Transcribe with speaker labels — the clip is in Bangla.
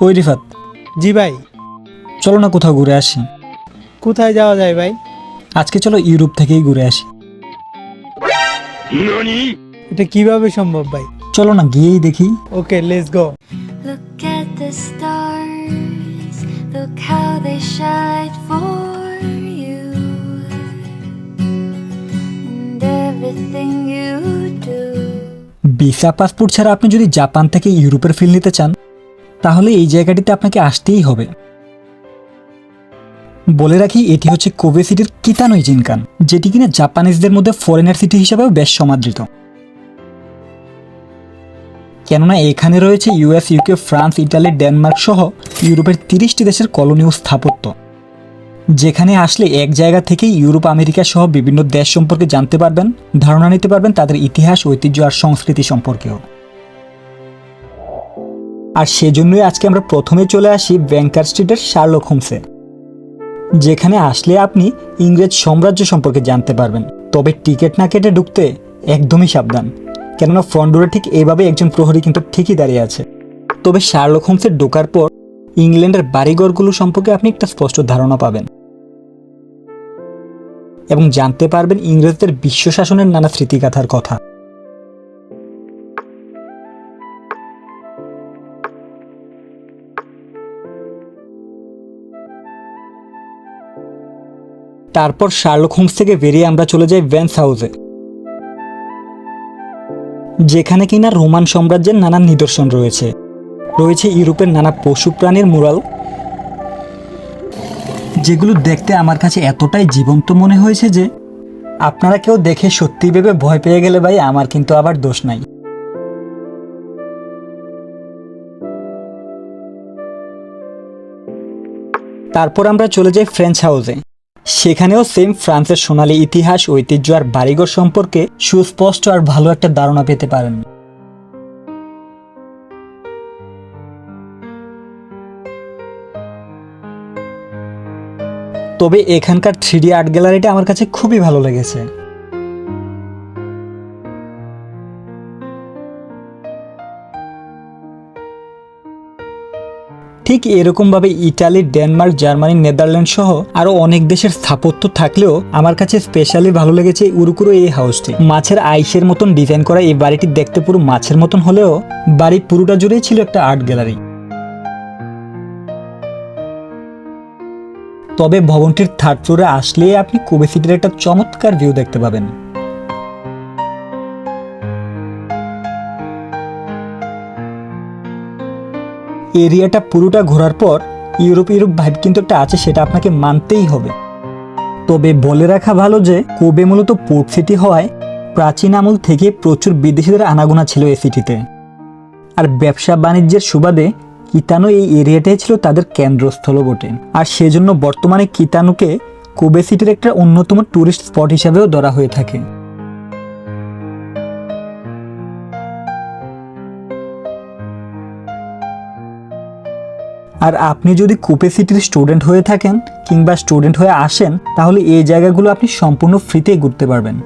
Speaker 1: ওই রিফাত।
Speaker 2: জি ভাই।
Speaker 1: চলো না কোথাও ঘুরে আসি।
Speaker 2: কোথায় যাওয়া যায় ভাই?
Speaker 1: আজকে চলো ইউরোপ থেকেই ঘুরে আসি।
Speaker 2: এটা কীভাবে সম্ভব ভাই?
Speaker 1: চলো না গিয়েই দেখি।
Speaker 2: Okay let's go
Speaker 3: Look at the stars, look how they shine for you. And everything you do.
Speaker 1: Visa passport ছাড়া আপনি যদি জাপান থেকে ইউরোপের ফিল নিতে চান তাহলে এই জায়গাটিতে আপনাকে আসতেই হবে। বলে রাখি, এটি হচ্ছে কোবে সিটির কিতানোই জিনকান, যেটি কিনা জাপানিজদের মধ্যে ফরেনার সিটি হিসাবেও বেশ সমাদৃত। কেননা এখানে রয়েছে US UK France Italy Denmark সহ ইউরোপের তিরিশটি দেশের কলোনি ও স্থাপত্য। যেখানে আসলে এক জায়গা থেকেই ইউরোপ, আমেরিকা সহ বিভিন্ন দেশ সম্পর্কে জানতে পারবেন, ধারণা নিতে পারবেন তাদের ইতিহাস, ঐতিহ্য আর সংস্কৃতি সম্পর্কেও। আর সেজন্যই আজকে আমরা প্রথমে চলে আসি ব্যাংকার স্ট্রিটের শার্লক হোমসে, যেখানে আসলে আপনি ইংরেজ সাম্রাজ্য সম্পর্কে জানতে পারবেন। তবে টিকিট না কেটে ঢুকতে একদমই সাবধান, কেননা ফ্রন্ট ডোরে ঠিক এইভাবে একজন প্রহরী কিন্তু ঠিকই দাঁড়িয়ে আছে। তবে শার্লক হোমসে ঢোকার পর ইংল্যান্ডের বাড়িঘরগুলো সম্পর্কে আপনি একটা স্পষ্ট ধারণা পাবেন। এবং জানতে পারবেন ইংরেজদের বিশ্ব শাসনের নানা স্মৃতিগাথার কথা। তারপর শার্লক হোমস থেকে বেরিয়ে আমরা চলে যাই ভ্যান্স হাউসে, যেখানে কিনা রোমান সাম্রাজ্যের নানান নিদর্শন রয়েছে। রয়েছে ইউরোপের নানা পশু প্রাণীর মুরাল, যেগুলো দেখতে আমার কাছে এতটাই জীবন্ত মনে হয়েছে যে আপনারা কেউ দেখে সত্যি ভেবে ভয় পেয়ে গেলে ভাই, আমার কিন্তু আবার দোষ নাই। তারপর আমরা চলে যাই ফ্রেঞ্চ হাউসে সেখানেও সেম ফ্রান্সের সোনালী ইতিহাস, ঐতিহ্য আর বাড়িঘর সম্পর্কে সুস্পষ্ট আর ভালো একটা ধারণা পেতে পারেন। তবে এখানকার থ্রিডি আর্ট গ্যালারিটা আমার কাছে খুবই ভালো লেগেছে। ঠিক এরকমভাবে ইটালি, ডেনমার্ক, জার্মানি, নেদারল্যান্ড সহ আরও অনেক দেশের স্থাপত্য থাকলেও আমার কাছে স্পেশালি ভালো লেগেছে উরুকুরো এই হাউসটি মাছের আইসের মতন ডিজাইন করা এই বাড়িটি দেখতে পুরো মাছের মতন হলেও বাড়ি পুরোটা জুড়েই ছিল একটা আর্ট গ্যালারি তবে ভবনটির থার্ড ফ্লোরে আসলে আপনি কোবে সিটির একটা চমৎকার ভিউ দেখতে পাবেন। এরিয়াটা পুরোটা ঘোরার পর ইউরোপ ইউরোপ ভাইব কিন্তু একটা আছে, সেটা আপনাকে মানতেই হবে। তবে বলে রাখা ভালো যে, কোবে মূলত পোর্ট সিটি হওয়ায় প্রাচীন আমল থেকে প্রচুর বিদেশিদের আনাগোনা ছিল এই সিটিতে আর ব্যবসা বাণিজ্যের সুবাদে কিতানো এই এরিয়াটাই ছিল তাদের কেন্দ্রস্থল বটে। আর সেজন্য বর্তমানে কিতানুকে কোবে সিটির একটা অন্যতম ট্যুরিস্ট স্পট হিসাবেও ধরা হয়ে থাকে। আর আপনি যদি কুপে সিটির স্টুডেন্ট হয়ে থাকেন কিংবা স্টুডেন্ট হয়ে আসেন, তাহলে এই জায়গাগুলো আপনি সম্পূর্ণ ফ্রিতে ঘুরতে পারবেন।